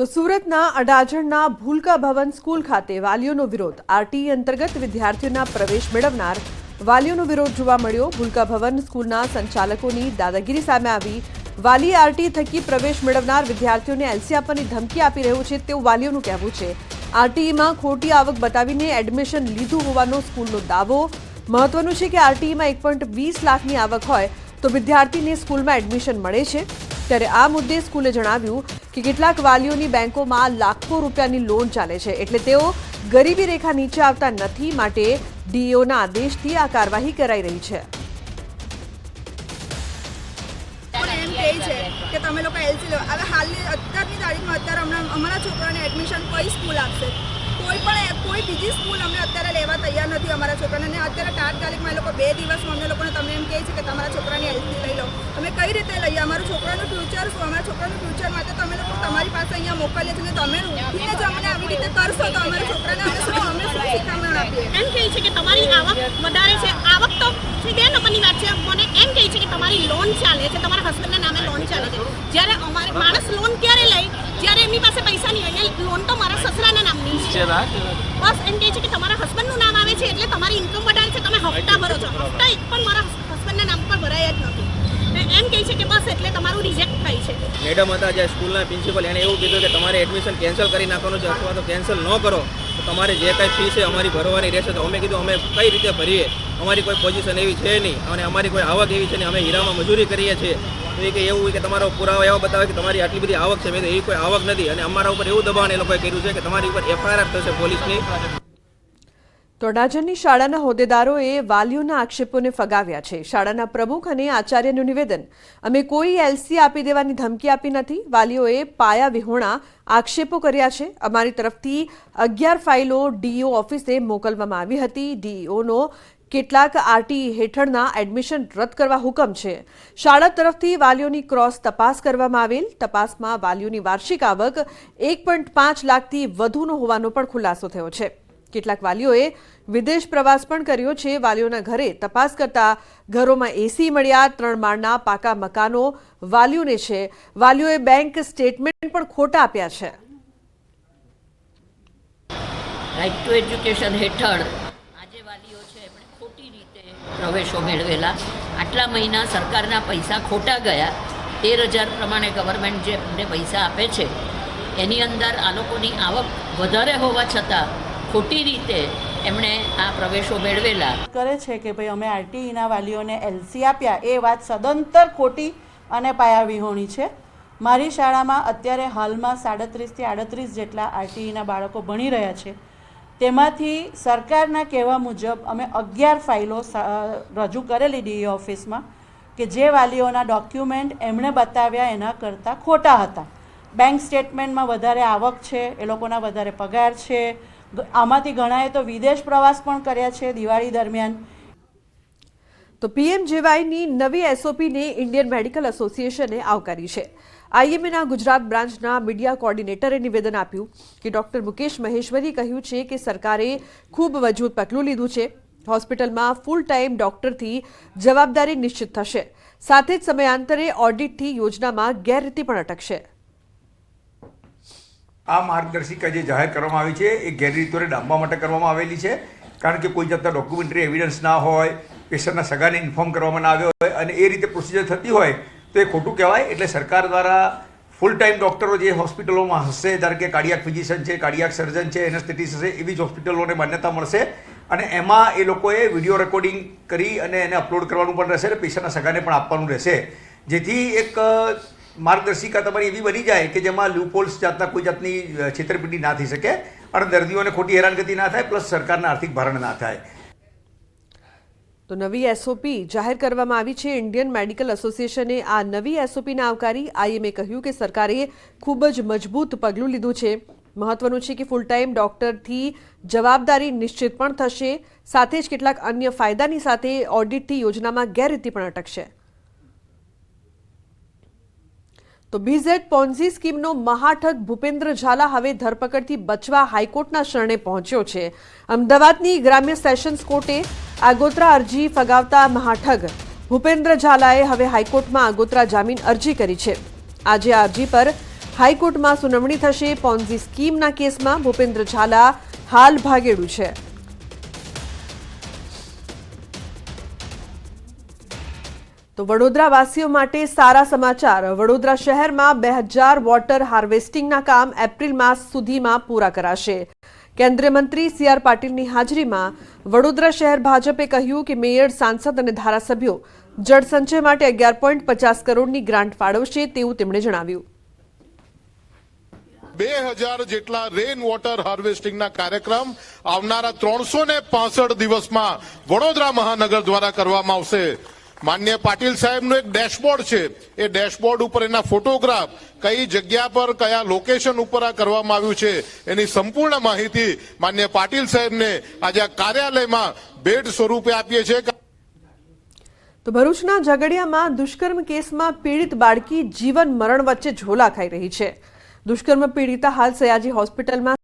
તો સુરતના અડાજણના ભૂલકા ભવન સ્કૂલ ખાતે વાલીઓનો વિરોધ. આરટી અંતર્ગત વિદ્યાર્થીઓના પ્રવેશ મેળવનાર વાલીઓનો વિરોધ જોવા મળ્યો. ભૂલકા ભવન સ્કૂલના સંચાલકોની દાદાગીરી સામે આવી. વાલી આરટી થકી પ્રવેશ મેળવનાર વિદ્યાર્થીઓને એલસી આપવાની ધમકી આપી રહ્યું છે તેવું વાલીઓનું કહેવું છે. આરટીઈમાં ખોટી આવક બતાવીને એડમિશન લીધું હોવાનો સ્કૂલનો દાવો. મહત્વનું છે કે આરટીઈમાં એક પોઈન્ટ વીસ લાખની આવક હોય તો વિદ્યાર્થીને સ્કૂલમાં એડમિશન મળે છે. ત્યારે આ મુદ્દે સ્કૂલે જણાવ્યું કે કેટલાક વાલીઓની બેંકોમાં લાખો રૂપિયાની લોન ચાલે છે. એટલે તેઓ ગરીબી રેખા નીચે આવતા નથી માટે ડીઓના આદેશથી આ કાર્યવાહી કરાઈ રહી છે. કે તમે લોકો એલસી લો. હવે હાલની અત્યારની તારીખમાં અત્યારે હમણાં અમારા છોકરાને એડમિશન કઈ સ્કૂલ આપશે? કોઈ પણ કોઈ બીજી સ્કૂલ અમને અત્યારે લેવા તૈયાર નથી અમારા છોકરાને. અને અત્યારે તાત્કાલિકમાં એ લોકો બે દિવસમાં અમને લોકોને તમને એમ કહે છે કે તમારા છોકરાની હેલ્થથી લઈ લો. અમે કઈ રીતે લઈએ? અમારું છોકરાનું ફ્યુચર શું? અમારા છોકરાનું ફ્યુચર માટે તમે લોકો તમારી પાસે અહીંયા મોકલીએ છીએ તમે ઉઠીને જો અમને આવી રીતે કરશો તો અમારા છોકરાને અમે શું અમે શું શીખામણ આપીએ? એમ કહે છે કે તમારી આવક વધારે છે. આવક તો છે બે નંબરની વાત છે મને એમ કહે છે કે તમારી લોન ચાલે છે તમારા હસબન્ડના નામે લોન ચાલે છે જ્યારે અમારે માણસ લોન ક્યારે લઈ જ્યારે એમની પાસે પૈસા નહીં અહીંયા અને લોન તો મારા સસરાના નામની છે. બસ એમ કહે છે કે તમારા હસબન્ડનું નામ આવે છે એટલે તમારી ઇન્કમ વધારે છે તમે હપ્તા ભરો છો. હપ્તા એક પણ મારા હસબન્ડના નામ પર ભરાયા જ નથી. એમ કહે છે કે બસ એટલે તમારું રિજેક્ટ થાય છે. મેડમ હતા જે સ્કૂલના પ્રિન્સિપલ એણે એવું કીધું કે તમારે એડમિશન કેન્સલ કરી નાખવાનું છે અથવા તો કેન્સલ ન કરો તો તમારે જે કાંઈ ફી છે અમારી ભરવાની રહેશે. તો અમે કીધું અમે કઈ રીતે ભરીએ? અમારી કોઈ પોઝિશન એવી છે નહીં અને અમારી કોઈ આવક એવી છે નહીં. અમે હીરામાં મજૂરી કરીએ છીએ. તો એ કે એવું કે તમારો પુરાવો એવો બતાવે કે તમારી આટલી બધી આવક છે, મેં એવી કોઈ આવક નથી. અને અમારા ઉપર એવું દબાણ એ લોકોએ કર્યું છે કે તમારી ઉપર એફઆઈઆર થશે પોલીસની. તો શાળાના હોદ્દેદારોએ વાલીઓના આક્ષેપોને ફગાવ્યા છે. શાળાના પ્રમુખ અને આચાર્યનું નિવેદન. અમે કોઈ એલસી આપી દેવાની ધમકી આપી નથી. વાલીઓએ પાયા વિહોણા આક્ષેપો કર્યા છે. અમારી તરફથી અગિયાર ફાઇલો ડીઈઓ ઓફિસે મોકલવામાં આવી હતી. ડીઈઓનો કેટલાક આરટી હેઠળના એડમિશન રદ કરવા હુકમ છે. શાળા તરફથી વાલીઓની ક્રોસ તપાસ કરવામાં આવેલ. તપાસમાં વાલીઓની વાર્ષિક આવક એક પોઈન્ટ પાંચ લાખથી વધુનો હોવાનો પણ ખુલાસો થયો છે. કેટલાક વાલીઓએ વિદેશ પ્રવાસ પણ કર્યો છે. વાલીઓના ઘરે તપાસ કરતા ઘરોમાં એસી મળ્યા. ત્રણ માળના પાકા મકાનો વાલીઓને છે. વાલીઓએ બેંક સ્ટેટમેન્ટ પણ ખોટા આપ્યા છે. રાઇટ ટુ એજ્યુકેશન હેઠળ આજે વાલીઓ છે એમણે ખોટી રીતે પ્રવેશો મેળવેલા. આટલા મહિના સરકારના પૈસા ખોટા ગયા. તેર હજાર પ્રમાણે ગવર્મેન્ટ જે એમને પૈસા આપે છે, એની અંદર આ લોકોની આવક વધારે હોવા છતાં ખોટી રીતે એમણે આ પ્રવેશો મેળવેલા. કરે છે કે ભાઈ અમે આરટીઈના વાલીઓને એલસી આપ્યા, એ વાત સદંતર ખોટી અને પાયાવિહોણી છે. મારી શાળામાં અત્યારે હાલમાં સાડત્રીસથી આડત્રીસ જેટલા આરટીઈના બાળકો ભણી રહ્યા છે. તેમાંથી સરકારના કહેવા મુજબ અમે અગિયાર ફાઇલો રજૂ કરેલી ડીઈ ઓફિસમાં કે જે વાલીઓના ડોક્યુમેન્ટ એમણે બતાવ્યા એના કરતાં ખોટા હતા. બેંક સ્ટેટમેન્ટમાં વધારે આવક છે, એ લોકોના વધારે પગાર છે આમાંથી ઘણાએ તો વિદેશ પ્રવાસ પણ કર્યા છે દિવાળી દરમિયાન. તો પીએમજેવાયની નવી એસઓપીને ઇન્ડિયન મેડિકલ એસોસિએશને આવકારી છે. આઈએમએના ગુજરાત બ્રાન્ચના મીડિયા કોર્ડિનેટરે નિવેદન આપ્યું કે ડોક્ટર મુકેશ મહેશ્વરી કહ્યું છે કે સરકારે ખૂબ મજબૂત પગલું લીધું છે. હોસ્પિટલમાં ફૂલ ટાઈમ ડોક્ટરથી જવાબદારી નિશ્ચિત થશે. સાથે જ સમયાંતરે ઓડિટથી યોજનામાં ગેરરીતિ પણ અટકશે. આ માર્ગદર્શિકા જે જાહેર કરવામાં આવી છે, એ ગેરરીતિઓને ડામવા માટે કરવામાં આવેલી છે. કારણ કે કોઈ જાતના ડોક્યુમેન્ટરી એવિડન્સ ના હોય પેશન્ટના સગાને ઇન્ફોર્મ કરવામાં આવ્યો હોય અને એ રીતે પ્રોસિજર થતી હોય, તો એ ખોટું કહેવાય. એટલે સરકાર દ્વારા ફૂલ ટાઈમ ડૉક્ટરો જે હોસ્પિટલોમાં હશે, ધારો કે કાર્ડિયાક ફિઝિશિયન છે કાર્ડિયાક સર્જન છે એનેસ્થેટિસ હશે, એવી જ હોસ્પિટલોને માન્યતા મળશે. અને એમાં એ લોકોએ વીડિયો રેકોર્ડિંગ કરી અને એને અપલોડ કરવાનું પણ રહેશે અને પેશન્ટના સગાને પણ આપવાનું રહેશે. જેથી એક માર્ગદર્શિકા તમારી એવી બની જાય કે જેમાં લ્યુપોલ્સ જાતના કોઈ જાતની છેતરપિંડી ના થઈ શકે અને દર્દીઓને ખોટી હેરાનગતિ ના થાય, પ્લસ સરકારના આર્થિક ભારણ ના થાય. તો નવી એસઓપી જાહેર કરવામાં આવી છે. ઇન્ડિયન મેડિકલ એસોસિએશને આ નવી એસઓપીને આવકારી આઈએમએ કહ્યું કે સરકારે ખૂબ જ મજબૂત પગલું લીધું છે. મહત્વનું છે કે ફૂલ ટાઈમ ડોક્ટરથી જવાબદારી નિશ્ચિત પણ થશે. સાથે જ કેટલાક અન્ય ફાયદાની સાથે ઓડિટથી યોજનામાં ગેરરીતિ પણ અટકશે. તો બીઝેડ પોન્ઝી સ્કીમનો મહાઠગ ભૂપેન્દ્ર ઝાલા હવે ધરપકડથી બચવા હાઈકોર્ટના શરણે પહોંચ્યો છે. અમદાવાદની ગ્રામ્ય સેશન્સ કોર્ટે આગોતરા અરજી ફગાવતા મહાઠગ ભૂપેન્દ્ર ઝાલાએ હવે હાઈકોર્ટમાં આગોતરા જામીન અરજી કરી છે. આજે આ અરજી પર હાઈકોર્ટમાં સુનાવણી થશે. પોન્ઝી સ્કીમના કેસમાં ભૂપેન્દ્ર ઝાલા હાલ ભાગેડું છે. તો વડોદરા વાસીઓ માટે સારા સમાચાર. વડોદરા શહેરમાં બે હજાર વોટર હાર્વેસ્ટિંગના કામ એપ્રિલ માસ સુધીમાં પૂરા કરાશે. કેન્દ્રીય મંત્રી સી આર પાટીલની હાજરીમાં વડોદરા શહેર ભાજપે કહ્યું કે મેયર, સાંસદ અને ધારાસભ્યો જળસંચય માટે અગિયાર પોઈન્ટ પચાસ કરોડની ગ્રાન્ટ ફાળવશે તેવું તેમણે જણાવ્યું. બે હજાર જેટલા રેન વોટર હાર્વેસ્ટિંગના કાર્યક્રમ આવનારા ત્રણસો ને દિવસમાં વડોદરા મહાનગર દ્વારા કરવામાં આવશે. માન્ય પાટીલ સાહેબનું એક ડેશબોર્ડ છે. એ ડેશબોર્ડ ઉપર એના ફોટોગ્રાફ કઈ જગ્યા પર, કયા લોકેશન ઉપર આ કરવામાં આવ્યું છે, એની સંપૂર્ણ માહિતી માન્ય પાટીલ સાહેબને આજે કાર્યાલયમાં ભેટ સ્વરૂપે આપીએ છીએ. તો ભરૂચના ઝઘડિયામાં દુષ્કર્મ કેસમાં પીડિત બાળકી જીવન મરણ વચ્ચે ઝોલા ખાઈ રહી છે. દુષ્કર્મ પીડિતા હાલ સયાજી હોસ્પિટલમાં